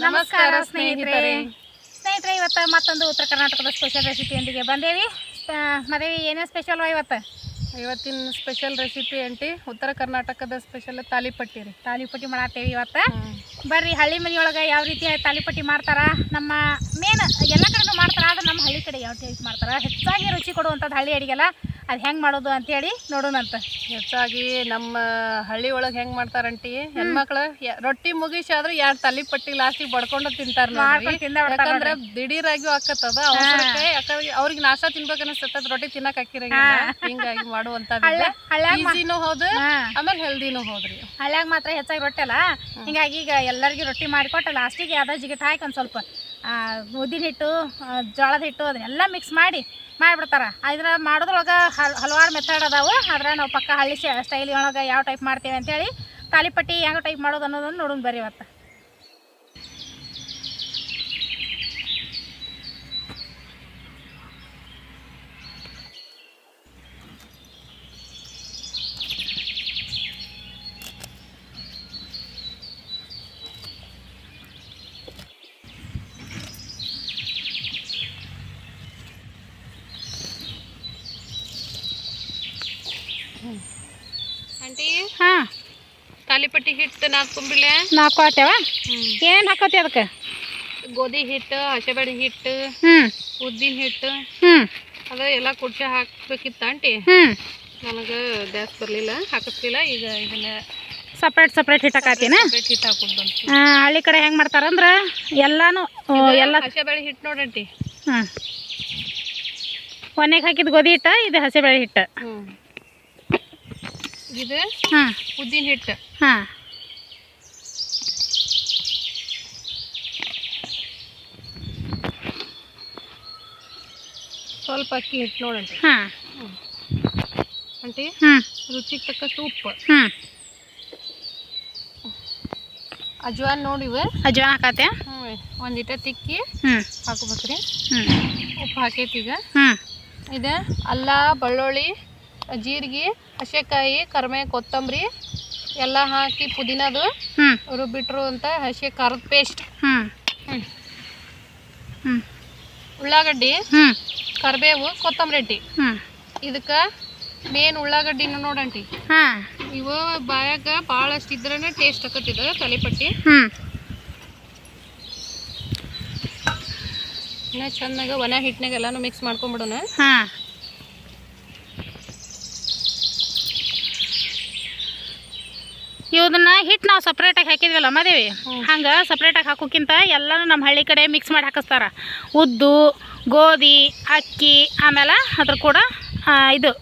ನಮಸ್ಕಾರ ಸ್ನೇಹಿತರೆ. ಸ್ನೇಹಿತರೆ. ಇವತ್ತು ಮತ್ತೊಂದು ಉತ್ತರ ಕರ್ನಾಟಕದ ಸ್ಪೆಷಲ್ ರೆಸಿಪಿಯೊಂದಿಗೆ ಬಂದೇವಿ. ಮದೇವಿ ಏನೇ ಸ್ಪೆಷಲ್ವಾ ಇವತ್ತು? ಇವತ್ತಿನ ಸ್ಪೆಷಲ್ ರೆಸಿಪಿ ಅಂಟಿ ಉತ್ತರ ಕರ್ನಾಟಕದ ಸ್ಪೆಷಲ್ ತಾಲಿಪಟ್ಟಿ ರೀ. ತಾಲಿಪಟ್ಟಿ ಮಾಡತ್ತೇವಿ ಇವತ್ತು. ಬರ್ರಿ ಹಳ್ಳಿ ಮನೆಯೊಳಗೆ ಯಾವ ರೀತಿ ತಾಲಿಪಟ್ಟಿ ಮಾಡ್ತಾರ? ನಮ್ಮ ಮೇನ್ ಎಲ್ಲ ಕಡೆನೂ ಮಾಡ್ತಾರ ಆದ್ರೆ ನಮ್ಮ ಹಳ್ಳಿ ಕಡೆ ಯಾವ ಟೈಪ್ ಮಾಡ್ತಾರ? ಹೆಚ್ಚಾಗಿ ರುಚಿ ಕೊಡುವಂಥದ್ದು ಹಳ್ಳಿ ಅಡಿಗೆಲ್ಲ. ಅದು ಹೆಂಗೆ ಮಾಡೋದು ಅಂತೇಳಿ ನೋಡೋಣಂತ ಹೆಚ್ಚಾಗಿ ನಮ್ಮ ಹಳ್ಳಿ ಒಳಗೆ ಹೆಂಗ್ ಮಾಡ್ತಾರಂಟಿ ಹೆಣ್ಮಕ್ಳು ರೊಟ್ಟಿ ಮುಗಿಸಿ ಆದ್ರೆ ತಲೆ ತಾಲಿಪಟ್ಟಿ ಲಾಸ್ಟಿಗೆ ಬಡ್ಕೊಂಡು ತಿಂತಾರ ಯಾಕಂದ್ರೆ ದಿಢೀರಾಗಿ ಹಾಕತ್ತದ ಯಾಕಂದ್ರೆ ಅವ್ರಿಗೆ ನಾಷ್ಟ ತಿನ್ಬೇಕು ಅನಿಸ್ತದ ರೊಟ್ಟಿ ತಿನ್ನಕ್ ಹಾಕಿರಂಗಿಲ್ಲ. ಹಿಂಗಾಗಿ ಮಾಡುವಂತ ಈಸಿನೂ ಹೌದು ಆಮೇಲೆ ಹೆಲ್ದಿನೂ ಹೋದ್ರಿ. ಹಳ್ಳ್ಯಾಗ ಮಾತ್ರ ಹೆಚ್ಚಾಗಿ ರೊಟ್ಟಿ ಅಲ್ಲ. ಹಿಂಗಾಗಿ ಈಗ ಎಲ್ಲರಿಗೂ ರೊಟ್ಟಿ ಮಾಡಿಕೊಟ್ಟು ಲಾಸ್ಟಿಗೆ ಅದ ಜಿಗಿಟ್ ಹಾಕಿ ಒಂದು ಸ್ವಲ್ಪ ಉದ್ದಿನ ಹಿಟ್ಟು ಜೋಳದ ಹಿಟ್ಟು ಅದನ್ನೆಲ್ಲ ಮಿಕ್ಸ್ ಮಾಡಿ ಮಾಡಿಬಿಡ್ತಾರೆ. ಇದನ್ನ ಮಾಡೋದ್ರೊಳಗೆ ಹಲ್, ಹಲವಾರು ಮೆಥಡ್ ಅದಾವೆ. ಆದ್ರೆ ನಾವು ಪಕ್ಕ ಹಳ್ಳಿ ಸ್ಟೈಲ್ ಒಳಗೆ ಯಾವ ಟೈಪ್ ಮಾಡ್ತೀವಿ ಅಂತೇಳಿ ತಾಲಿಪಟ್ಟಿ ಯಾವ ಟೈಪ್ ಮಾಡೋದು ಅನ್ನೋದನ್ನು ನೋಡೋಣ ಬರ್ರಿ ಇವತ್ತು. ಆಂಟಿ? ಹಾಂ. ತಾಲಿಪಟ್ಟಿ ಹಿಟ್ಟು ನಾದ್ಕೊಂಬಿಡ್ಲೆ ನಾಲ್ಕು ಹಾಕ್ತೇವ ಏನು ಹಾಕೋತಿ ಅದಕ್ಕೆ? ಗೋಧಿ ಹಿಟ್ಟು ಹಸೆಬೇಳೆ ಹಿಟ್ಟು ಹ್ಞೂ ಉದ್ದಿನ ಹಿಟ್ಟು ಹ್ಞೂ ಅದ ಎಲ್ಲ ಕುಡ್ಸಿ ಹಾಕ್ಬೇಕಿತ್ತ ಆಂಟಿ? ಹ್ಞೂ ನನಗೆ ಗ್ಯಾಸ್ ಬರಲಿಲ್ಲ ಹಾಕಿಸ್ಲಿಲ್ಲ ಈಗ ಇದನ್ನ ಸಪ್ರೇಟ್ ಸಪ್ರೇಟ್ ಹಿಟ್ಟು ಹಾಕತ್ತೀನ? ಸಪ್ರೇಟ್ ಹಿಟ್ಟು ಬಂತು ಹಳ್ಳಿ ಕಡೆ ಹೆಂಗೆ ಮಾಡ್ತಾರಂದ್ರೆ ಎಲ್ಲಾನು ಎಲ್ಲ ಹಸೆಬೇಳೆ ಹಿಟ್ಟು ನೋಡಂಟಿ ಹಾಂ ಒನೆಗೆ ಹಾಕಿದ ಗೋಧಿ ಹಿಟ್ಟ ಇದು ಹಸೆಬೇಳೆ ಹಿಟ್ಟು. ಹ್ಞೂ ಇದು ಹಾಂ. ಉದ್ದಿನ ಹಿಟ್ಟು. ಹಾಂ. ಸ್ವಲ್ಪ ಅಕ್ಕಿ ಹಿಟ್ಟು ನೋಡಂಟಿ ಹಾಂ. ಅಂಟಿ ಹ್ಞೂ ರುಚಿಗೆ ತಕ್ಕಷ್ಟು ಉಪ್ಪು. ಹ್ಞೂ ಅಜ್ವಾನ್ ನೋಡಿವೆ ಅಜ್ವಾನ ಹಾಕತ್ತೆ? ಹ್ಞೂ ಒಂದಿಟ ತಿಕ್ಕಿ ಹ್ಞೂ ಹಾಕೋಬೇಕ್ರಿ. ಹ್ಞೂ ಉಪ್ಪು ಹಾಕೈತಿ ಈಗ. ಹ್ಞೂ ಇದು ಅಲ್ಲ ಬೆಳ್ಳುಳ್ಳಿ ಜೀರಿಗೆ ಹಸೆಕಾಯಿ ಕರ್ಮೆ ಕೊತ್ತಂಬರಿ ಎಲ್ಲ ಹಾಕಿ ಪುದೀನದು ರುಬ್ಬಿಟ್ರು ಅಂತ ಹಸಿ ಖಾರದ ಪೇಸ್ಟ್ ಉಳ್ಳಾಗಡ್ಡಿ ಕರಿಬೇವು ಕೊತ್ತಂಬರಿ ಹ್ಞೂ ಇದಕ್ಕೆ ಮೇನ್ ಉಳ್ಳಾಗಡ್ಡಿನ ನೋಡಂಟಿ. ಹಾಂ. ಇವು ಬಾಯಾಗ ಭಾಳಷ್ಟು ಇದ್ರೇ ಟೇಸ್ಟ್ ಆಕತ್ತಿದ ತಲೆಪಟ್ಟಿ ಹ್ಞೂ ಇನ್ನು ಚೆನ್ನಾಗ ಒಣ ಹಿಟ್ಟಿನಾಗ ಎಲ್ಲಾನು ಮಿಕ್ಸ್ ಮಾಡ್ಕೊಂಡ್ಬಿಡೋಣ ಹಾಂ. ಇವದನ್ನ ಹಿಟ್ಟು ನಾವು ಸಪ್ರೇಟಾಗಿ ಹಾಕಿದ್ವಲ್ಲ ಮದೇವಿ? ಹಂಗೆ ಸಪ್ರೇಟಾಗಿ ಹಾಕೋಕ್ಕಿಂತ ಎಲ್ಲನೂ ನಮ್ಮ ಹಳ್ಳಿ ಕಡೆ ಮಿಕ್ಸ್ ಮಾಡಿ ಹಾಕಿಸ್ತಾರ. ಉದ್ದು ಗೋಧಿ ಅಕ್ಕಿ ಆಮೇಲೆ ಅದ್ರ ಕೂಡ ಇದು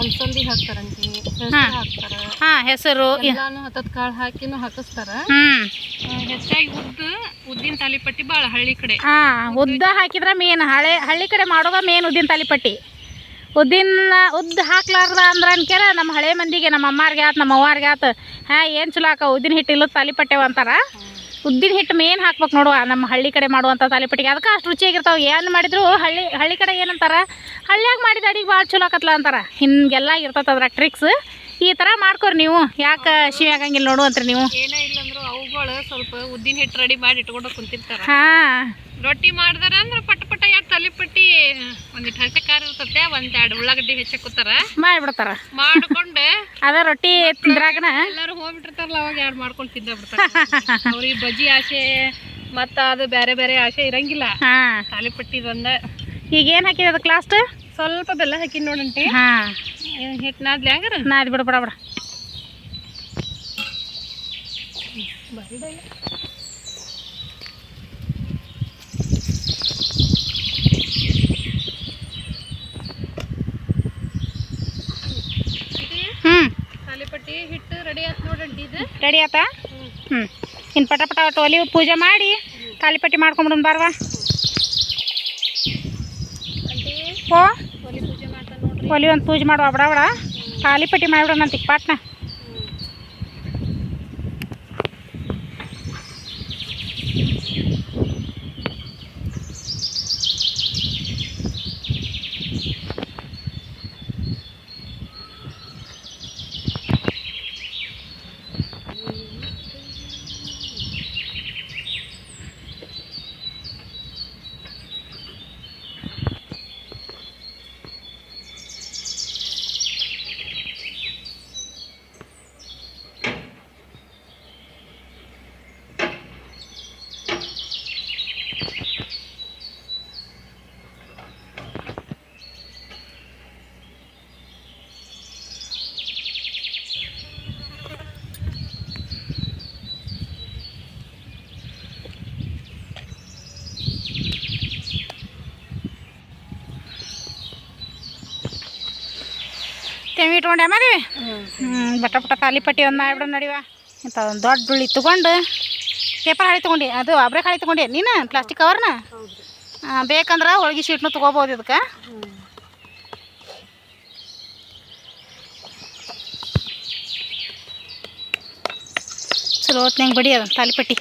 ಅಲ್ಸಂದಿ. ಹಾಕ್ತಾರ ಹಾಂ. ಹೆಸರು ಹತ್ತತ್ ಕಾಳು ಹಾಕಿನೂ ಹಾಕಿಸ್ತಾರ. ಹೆಚ್ಚಾಗಿ ಉದ್ದು ಉದ್ದಿನ ತಾಲಿಪಟ್ಟಿ ಭಾಳ ಹಳ್ಳಿ ಕಡೆ. ಹಾಂ ಉದ್ದ ಹಾಕಿದ್ರೆ ಮೇನ್ ಹಳೆ ಹಳ್ಳಿ ಕಡೆ ಮಾಡೋದ ಮೇನ್ ಉದ್ದಿನ ತಾಲಿಪಟ್ಟಿ ಉದ್ದಿನ ಉದ್ದ ಹಾಕ್ಲಾರ್ದ ಅಂದ್ರೆ ಅನ್ಕ್ಯಾರ ನಮ್ಮ ಹಳೆ ಮಂದಿಗೆ ನಮ್ಮ ಅಮ್ಮಾರ್ಗೆ ಆತು ನಮ್ಮ ಅವ್ವಾರ್ಗೆ ಆತು. ಹಾಂ ಏನು ಚಲೋ ಹಾಕ ಉದ್ದಿನ ಹಿಟ್ಟು ತಾಲಿಪಟ್ಟೆವು ಅಂತಾರೆ ಅಂತಾರ? ಉದ್ದಿನ ಹಿಟ್ಟು ಮೇನ್ ಹಾಕ್ಬೇಕು ನೋಡುವ ನಮ್ಮ ಹಳ್ಳಿ ಕಡೆ ಮಾಡುವಂಥ ತಾಲಿಪಟ್ಟಿಗೆ ಅದಕ್ಕೆ ಅಷ್ಟು ರುಚಿಯಾಗಿರ್ತಾವೆ. ಏನು ಮಾಡಿದ್ರು ಹಳ್ಳಿ ಹಳ್ಳಿ ಕಡೆ ಏನಂತಾರೆ? ಹಳ್ಳಿಯಾಗ ಮಾಡಿದ ಅಡಿಗೆ ಭಾಳ ಚಲೋ ಆಕತ್ಲ ಅಂತಾರ. ಹಿಂಗೆಲ್ಲ ಇರ್ತೈತೆ ಅದ್ರ ಟ್ರಿಕ್ಸ್ ಈ ಥರ ಮಾಡ್ಕೊರಿ ನೀವು. ಯಾಕೆ ಶಿವ ಆಗಂಗಿಲ್ಲ ನೋಡು ಅಂತ್ರಿ ನೀವು. ಏನೇ ಇಲ್ಲಂದ್ರು ಅವುಗಳು ಸ್ವಲ್ಪ ಉದ್ದಿನ ಹಿಟ್ಟು ರೆಡಿ ಮಾಡಿ ಇಟ್ಕೊಂಡು ಕುಂತಿರ್ತಾರ. ಹಾಂ. ರೊಟ್ಟಿ ಮಾಡಿದಾರ ಅಂದ್ರೆ ಪಟ ಎರಡು ತಾಲಿಪಟ್ಟಿ ಒಂದಿಟ್ಟು ಹಸಕಾರ ಇರ್ತತೆ ಒಂದೆರಡು ಉಳ್ಳಾಗಡ್ಡಿ ಹೆಚ್ಚಾಕುತ್ತಾರ ಮಾಡ್ಬಿಡ್ತಾರ. ಮಾಡ್ಕೊಂಡು ಅದ ರೊಟ್ಟಿ ತಿಂದ್ರಾಗನ? ಎಲ್ಲರೂ ಹೋಗ್ಬಿಟ್ಟಿರ್ತಾರಲ್ಲ ಅವಾಗ ಎರಡು ಮಾಡ್ಕೊಂಡು ತಿಂದ ಬಿಡ್ತಾರ ಅವ್ರಿಗೆ ಬಜ್ಜಿ ಆಸೆ ಮತ್ತ ಅದು ಬೇರೆ ಬೇರೆ ಆಸೆ ಇರಂಗಿಲ್ಲ. ತಾಲಿಪಟ್ಟಿದೊಂದ ಈಗ ಏನು ಹಾಕಿದ ಅದಕ್ಕೆ ಲಾಸ್ಟ್ ಸ್ವಲ್ಪ ಬೆಲ್ಲ ಹಾಕಿ ನೋಡಂಟಿ ಹಿಟ್ಟು ನಾದ್ಲಿ ಹಂಗಾರ? ನಾದ್ ಬಿಡ ಬಿಡ. ಬಿಡ ಹ್ಞೂ ತಾಲಿಪಟ್ಟಿ ಹಿಟ್ಟು ರೆಡಿ ಆಯ್ತು ನೋಡಂಟಿ ಇದು. ರೆಡಿ ಆತಾ? ಹ್ಞೂ ಇನ್ನು ಪಟ ಪಟ ಒಟ್ಟು ಒಲಿ ಪೂಜೆ ಮಾಡಿ ತಾಲಿಪಟ್ಟಿ ಮಾಡ್ಕೊಂಬಿಡೋಣ ಬಾರ್ವಾ. ಓ. ಒಲಿ ಪೂಜೆ ಮಾಡ್ತಾನೆ ನೋಡ್ರಿ. ಒಲಿ ಒಂದು ಪೂಜೆ ಮಾಡುವ ಬಡ ಬಡ ತಾಲಿಪಟ್ಟಿ ಮಾಡಿಬಿಡೋಣ ಅಂತ ಪಾಟ್ನ. ಇವು ಇಟ್ಕೊಂಡೆ ಮದ್ವಿ. ಹ್ಞೂ ಬಟ ಬಟ ತಾಲಿಪಟ್ಟಿ ಒಂದು ಮಾಡಿಬಿಡು ನಡಿವ. ಇಂಥ ಒಂದು ದೊಡ್ಡ ಉಳ್ಳಿ ತೊಗೊಂಡು ಪೇಪರ್ ಹಾಳಿ ತೊಗೊಂಡು. ಅದು ಅಬ್ರೆ ಹಾಳಿ ತೊಗೊಂಡೆ. ನೀನು ಪ್ಲಾಸ್ಟಿಕ್ ಕವರ್ನ ಬೇಕಂದ್ರೆ ಹೋಳ್ಗೆ ಶೀಟ್ನು ತೊಗೋಬೋದು ಇದಕ್ಕೆ. ಚಲೋ ಹೊತ್ನಂಗೆ ಬಡಿ ಅದನ್ನು ತಾಲಿಪಟ್ಟಿ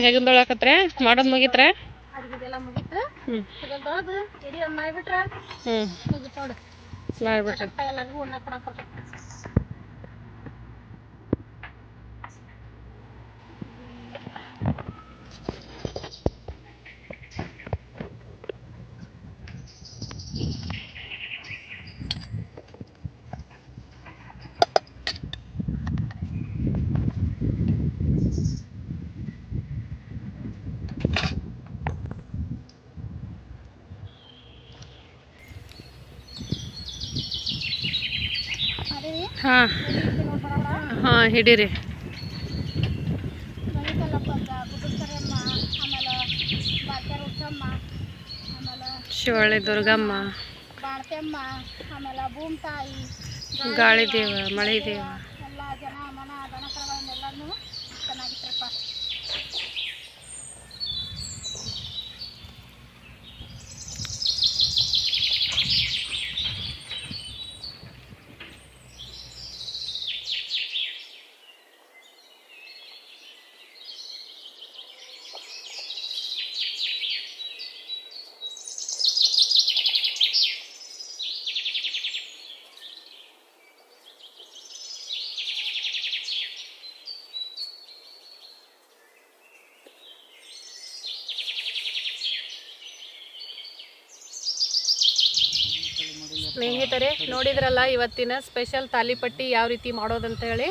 ಹೇಗಿಂದ ತೊಳಕತ್ರೆ ಮಾಡೋದು ಮುಗಿತ್ರೆ? ಮಾಡಿಬಿಟ್ರೆ? ಹಾಂ. ಹಾಂ ಹಿಡೀರಿ. ಶಿವಳ್ಳಿ ದುರ್ಗಮ್ಮ ಗಾಳಿ ದೇವ ಮಳೆ ದೇವ ಸ್ನೇಹಿತರೆ, ನೋಡಿದ್ರಲ್ಲ ಇವತ್ತಿನ ಸ್ಪೆಷಲ್ ತಾಲಿಪಟ್ಟಿ ಯಾವ ರೀತಿ ಮಾಡೋದಂತ ಹೇಳಿ?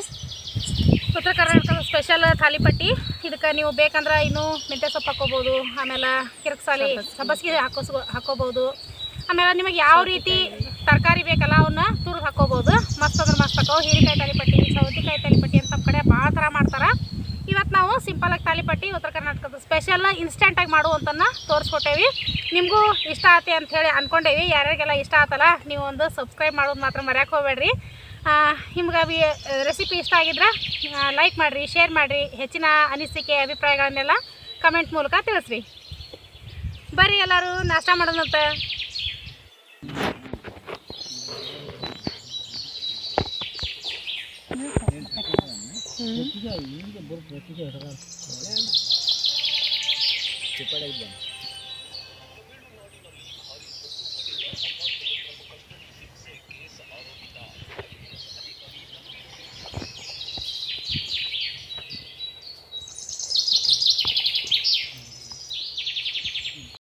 ಉತ್ತರ ಕರ್ನಾಟಕದ ಸ್ಪೆಷಲ್ ತಾಲಿಪಟ್ಟಿ ಇದಕ್ಕೆ ನೀವು ಬೇಕಂದ್ರೆ ಇನ್ನೂ ಮೆಂತ್ಯ ಸೊಪ್ಪು ಹಾಕೋಬೋದು ಆಮೇಲೆ ಕಿರಕ್ಸಾಲಿ ಸಬ್ಬಸ್ಗೆ ಹಾಕೋಸ್ ಹಾಕೋಬೋದು ಆಮೇಲೆ ನಿಮಗೆ ಯಾವ ರೀತಿ ತರಕಾರಿ ಬೇಕಲ್ಲ ಅವನ್ನ ತುರಿದು ಹಾಕೋಬೋದು ಮಸ್ತ್ ಅಂದ್ರೆ ಮಸ್ತ್ ಹಾಕೋ ಹೀರೆಕಾಯಿ ತಾಲಿಪಟ್ಟಿ ಸೌತೆಕಾಯಿ ತಾಲಿಪಟ್ಟಿ ಅಂತ ನಮ್ಮ ಕಡೆ ಭಾಳ ಥರ ಮಾಡ್ತಾರೆ. ಇವತ್ತು ನಾವು ಸಿಂಪಲಾಗಿ ತಾಲಿಪಟ್ಟಿ ಉತ್ತರ ಕರ್ನಾಟಕದ ಸ್ಪೆಷಲ್ ಇನ್ಸ್ಟೆಂಟಾಗಿ ಮಾಡುವಂತನ್ನ ತೋರಿಸ್ಕೊಟ್ಟೇವಿ. ನಿಮಗೂ ಇಷ್ಟ ಆತಿ ಅಂತ ಹೇಳಿ ಅಂದ್ಕೊಂಡೇವಿ ಯಾರ್ಯಾರಿಗೆಲ್ಲ ಇಷ್ಟ ಆತಲ್ಲ, ನೀವು ಒಂದು ಸಬ್ಸ್ಕ್ರೈಬ್ ಮಾಡೋದು ಮಾತ್ರ ಮರ್ಯಾಕೆ ಹೋಗ್ಬೇಡ್ರಿ. ನಿಮ್ಗೆ ಅವಿ ರೆಸಿಪಿ ಇಷ್ಟ ಆಗಿದ್ರೆ ಲೈಕ್ ಮಾಡಿರಿ ಶೇರ್ ಮಾಡಿರಿ, ಹೆಚ್ಚಿನ ಅನಿಸಿಕೆ, ಅಭಿಪ್ರಾಯಗಳನ್ನೆಲ್ಲ ಕಮೆಂಟ್ ಮೂಲಕ ತಿಳಿಸ್ರಿ. ಬರ್ರಿ ಎಲ್ಲರೂ, ನಾಷ್ಟ ಮಾಡೋಣಂತ ಹ್ಞೂ